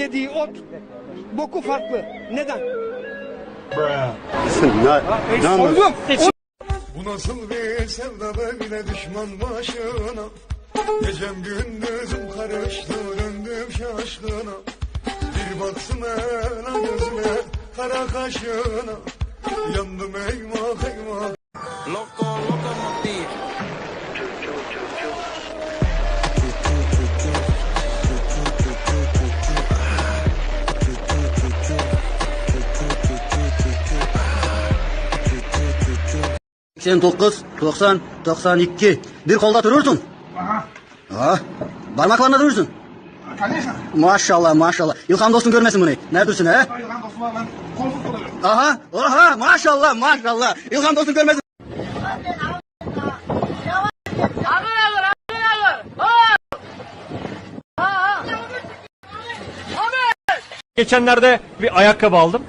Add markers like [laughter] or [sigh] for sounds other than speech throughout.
Yediği ot, boku farklı. Neden? Sordum. Bu nasıl bir sevda böyle düşman başına. Gecem gündüzüm karıştı döndüm şaşkına. Bir baksın ela gözüne kara kaşına. Yandım eyvah eyvah. Sen 9, 90, 92. Bir kolda durursun. Aha. Parmaklarına durursun. Maşallah maşallah. İlkan dostun görmesin bunu. Ne dursun he? Aha, aha maşallah maşallah. İlkan dostun görmesin. Geçenlerde bir ayakkabı aldım.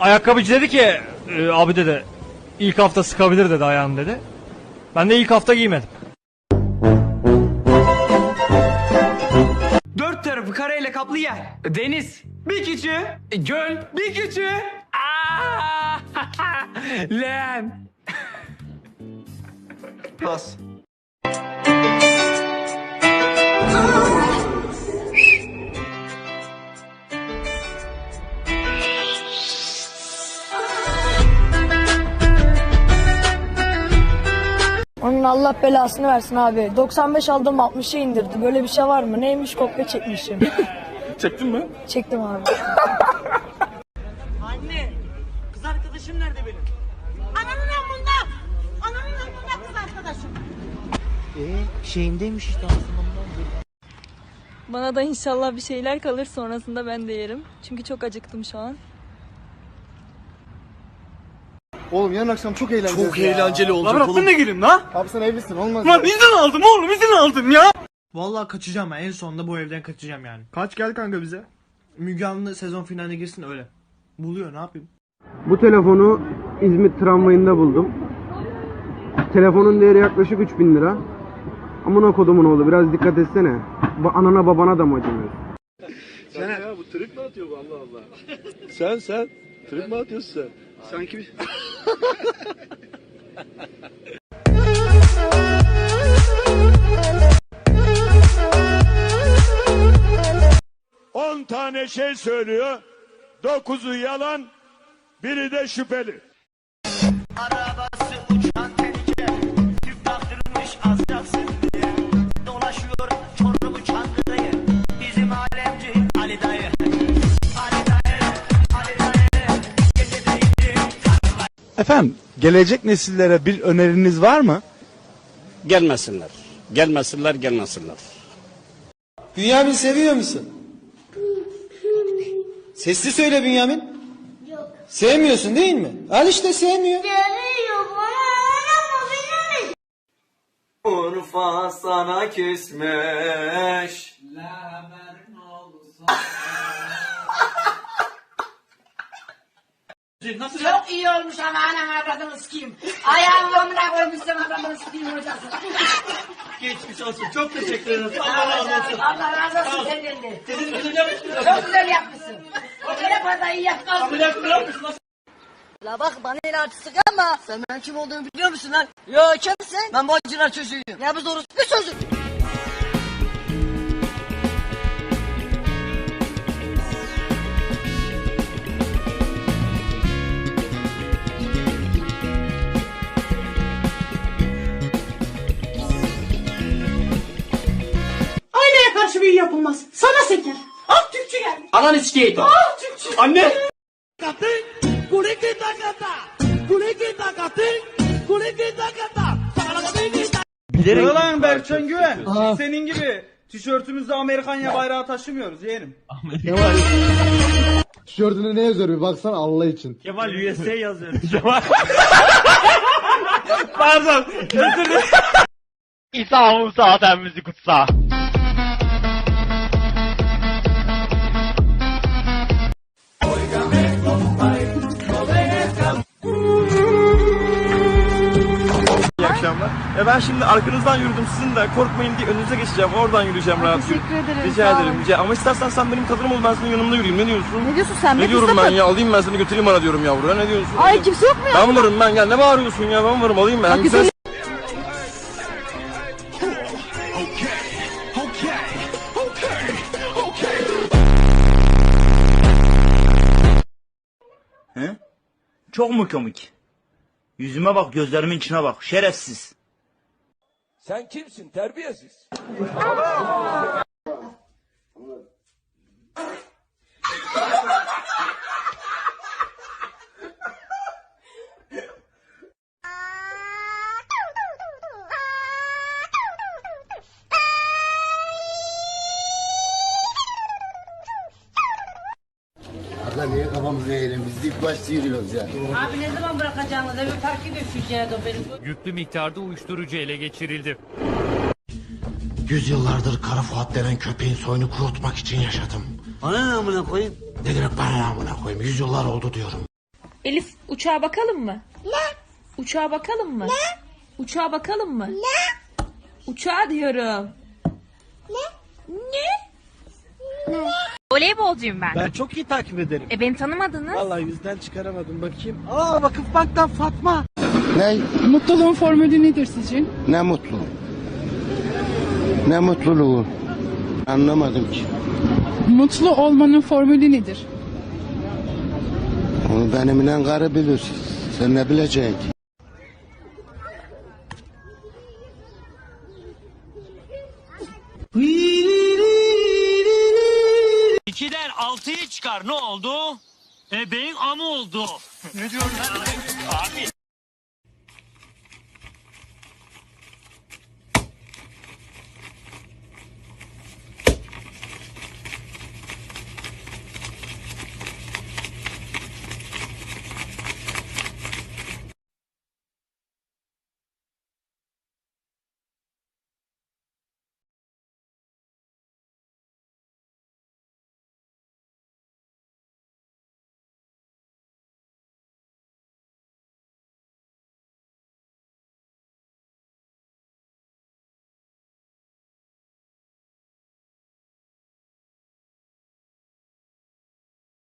Ayakkabıcı dedi ki "E, abi dedi ilk hafta sıkabilir dedi ayağını dedi. Ben de ilk hafta giymedim. Dört tarafı kareyle kaplı yer. Deniz. Bir küçüğü. Göl. Bir küçüğü. Aa! [laughs] Leğen. Pas. Allah belasını versin abi. 95 aldım 60'a indirdi. Böyle bir şey var mı? Neymiş kopya çekmişim. [laughs] Çektin mi? Çektim abi. [laughs] Anne, kız arkadaşım nerede benim? Ananın amında. Ananın amında kız arkadaşım. şeyindeymiş işte aslında Bana da inşallah bir şeyler kalır sonrasında ben de yerim. Çünkü çok acıktım şu an. Oğlum yarın akşam çok eğlenceli. Çok eğlenceli olacak Lan oğlum. ne gireyim lan? Abi sen evlisin olmaz. Lan izin aldım oğlum izin aldım ya. Vallahi kaçacağım ben. En sonunda bu evden kaçacağım yani. Kaç gel kanka bize. Müge Anlı sezon finaline girsin öyle. Buluyor ne yapayım? Bu telefonu İzmit tramvayında buldum. Telefonun değeri yaklaşık 3000 lira. Amına kodumun oğlu biraz dikkat etsene. Bu anana babana da mı acımıyor? Sen sen trip mi atıyorsun sen? Sanki bir... On tane şey söylüyor. Dokuzu yalan, biri de şüpheli. Efendim, gelecek nesillere bir öneriniz var mı? Gelmesinler. Gelmesinler gelmesinler. Bünyamin seviyor musun? Sesli söyle Bünyamin. Yok. Sevmiyorsun değil mi? Al işte sevmiyor. Urfa sana küsmüş. Çok iyi olmuş ama anam avradını sikeyim. Ayağımı omuna koymuşsun avradını sikeyim hocası. Geçmiş olsun. Çok teşekkür ederiz. Allah razı olsun. Allah razı olsun senden de. Sizin güzel yapmışsınız. Çok güzel yapmışsın. O kadar da iyi yapmazsın. Ameliyat mı yapmışsınız? La bak bana el artısı ama sen ben kim olduğumu biliyor musun lan? Yo kimsin? Ben bacılar çocuğuyum. Ya biz orospu sözü. Ananı sikeyim. Ah. Anne. Bilerek. Lan Berkcan Güven. Senin gibi tişörtümüzde Amerikanya bayrağı taşımıyoruz yeğenim. Tişörtüne ne yazıyor bir baksana Allah için. Kemal USA yazıyor. [laughs] Kemal. Pardon. Özür dilerim. İsa Musa müzik kutsa. Ya ben şimdi arkanızdan yürüdüm sizin de korkmayın diye önünüze geçeceğim. Oradan yürüyeceğim rahat. Teşekkür ederim. Rica sağ ederim. Rica. Ama istersen sen benim kadınım ol ben senin yanımda yürüyeyim. Ne diyorsun? Ne diyorsun sen? Ne be? diyorum ben ya? Alayım ben seni götüreyim bana diyorum yavruya. Ne diyorsun? Ay kimse yok mu ya? Ben varım ben gel. Ne bağırıyorsun ya? Ben varım alayım ben. Güzel güzel- He? Çok mu komik? Yüzüme bak, gözlerimin içine bak. Şerefsiz. Sen kimsin terbiyesiz? Abla niye kafamızı eğelim? Biz ilk başta yürüyoruz ya. Abi ne zaman bırakacaksınız? Evi park edeceğiz o benim. Yüklü miktarda uyuşturucu ele geçirildi. Yüzyıllardır Kara Fuat denen köpeğin soyunu kurutmak için yaşadım. Bana ne amına koyayım? Ne demek bana ne amına koyayım? Yüzyıllar oldu diyorum. Elif uçağa bakalım mı? Ne? Uçağa bakalım mı? Ne? Uçağa bakalım mı? Ne? Uçağa diyorum. Ne? Ne? Voleybolcuyum ben. Ben çok iyi takip ederim. E beni tanımadınız. Vallahi yüzden çıkaramadım bakayım. Aa Vakıf Bank'tan Fatma. Ne? Mutluluğun formülü nedir sizce? Ne mutlu. Ne mutluluğu. Anlamadım ki. Mutlu olmanın formülü nedir? Onu benimle karı bilir. Sen ne bileceksin çıkar ne oldu? E beyin amı oldu. ne diyorsun? Abi